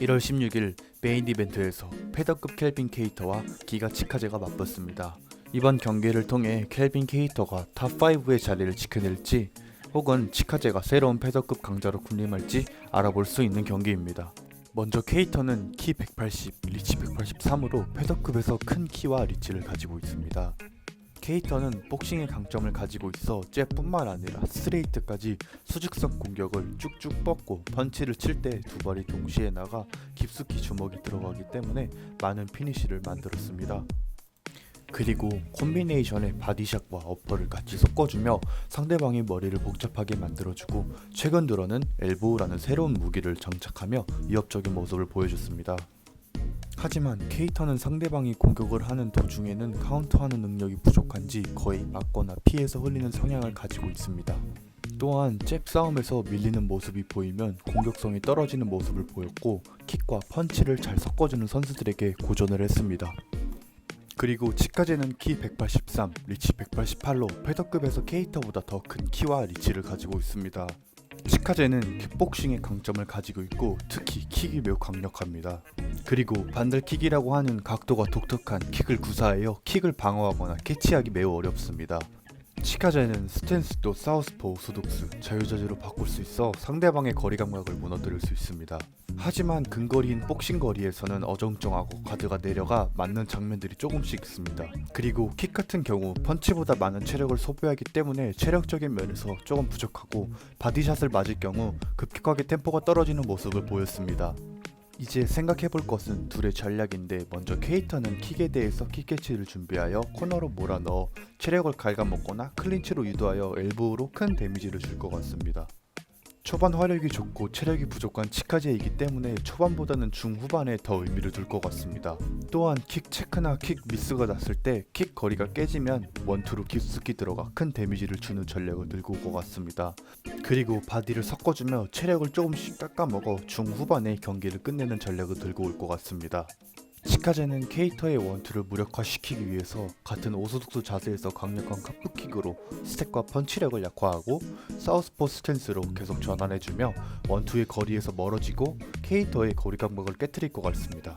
1월 16일 메인 이벤트에서 패더급 켈빈 케이터와 기가 치카제가 맞붙습니다. 이번 경기를 통해 켈빈 케이터가 탑5의 자리를 지켜낼지 혹은 치카제가 새로운 패더급 강자로 군림할지 알아볼 수 있는 경기입니다. 먼저 케이터는 키 180, 리치 183으로 패더급에서 큰 키와 리치를 가지고 있습니다. 케이터는 복싱의 강점을 가지고 있어 잽뿐만 아니라 스트레이트까지 수직성 공격을 쭉쭉 뻗고 펀치를 칠 때 두 발이 동시에 나가 깊숙이 주먹이 들어가기 때문에 많은 피니시를 만들었습니다. 그리고 콤비네이션의 바디샷과 어퍼를 같이 섞어주며 상대방의 머리를 복잡하게 만들어주고 최근 들어는 엘보우라는 새로운 무기를 장착하며 위협적인 모습을 보여줬습니다. 하지만 케이터는 상대방이 공격을 하는 도중에는 카운터하는 능력이 부족한지 거의 맞거나 피해서 흘리는 성향을 가지고 있습니다. 또한 잽 싸움에서 밀리는 모습이 보이면 공격성이 떨어지는 모습을 보였고 킥과 펀치를 잘 섞어주는 선수들에게 고전을 했습니다. 그리고 치카제는 키 183, 리치 188로 패더급에서 케이터보다 더 큰 키와 리치를 가지고 있습니다. 치카제는 킥복싱의 강점을 가지고 있고 특히 킥이 매우 강력합니다. 그리고 반들킥이라고 하는 각도가 독특한 킥을 구사하여 킥을 방어하거나 캐치하기 매우 어렵습니다. 치카제는 스탠스도 사우스포 오소독스 자유자재로 바꿀 수 있어 상대방의 거리 감각을 무너뜨릴 수 있습니다. 하지만 근거리인 복싱 거리에서는 어정쩡하고 가드가 내려가 맞는 장면들이 조금씩 있습니다. 그리고 킥 같은 경우 펀치보다 많은 체력을 소비하기 때문에 체력적인 면에서 조금 부족하고 바디샷을 맞을 경우 급격하게 템포가 떨어지는 모습을 보였습니다. 이제 생각해볼 것은 둘의 전략인데 먼저 케이터는 킥에 대해서 킥캐치를 준비하여 코너로 몰아넣어 체력을 갉아먹거나 클린치로 유도하여 엘보우로 큰 데미지를 줄 것 같습니다. 초반 화력이 좋고 체력이 부족한 치카제이기 때문에 초반보다는 중후반에 더 의미를 둘 것 같습니다. 또한 킥 체크나 킥 미스가 났을 때 킥 거리가 깨지면 원투로 깊숙이 들어가 큰 데미지를 주는 전략을 들고 올 것 같습니다. 그리고 바디를 섞어주며 체력을 조금씩 깎아먹어 중후반에 경기를 끝내는 전략을 들고 올 것 같습니다. 치카제는 케이터의 원투를 무력화시키기 위해서 같은 오소독수 자세에서 강력한 카프킥으로 스택과 펀치력을 약화하고 사우스포 스탠스로 계속 전환해주며 원투의 거리에서 멀어지고 케이터의 거리 감각을 깨뜨릴 것 같습니다.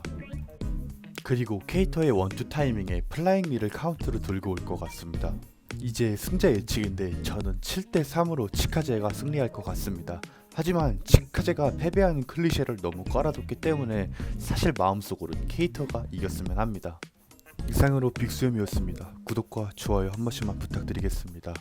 그리고 케이터의 원투 타이밍에 플라잉 리를 카운트로 들고 올 것 같습니다. 이제 승자 예측인데 저는 7대 3으로 치카제가 승리할 것 같습니다. 하지만 치카제가 패배하는 클리셰를 너무 깔아뒀기 때문에 사실 마음속으로는 케이터가 이겼으면 합니다. 이상으로 빅수염이었습니다. 구독과 좋아요 한 번씩만 부탁드리겠습니다.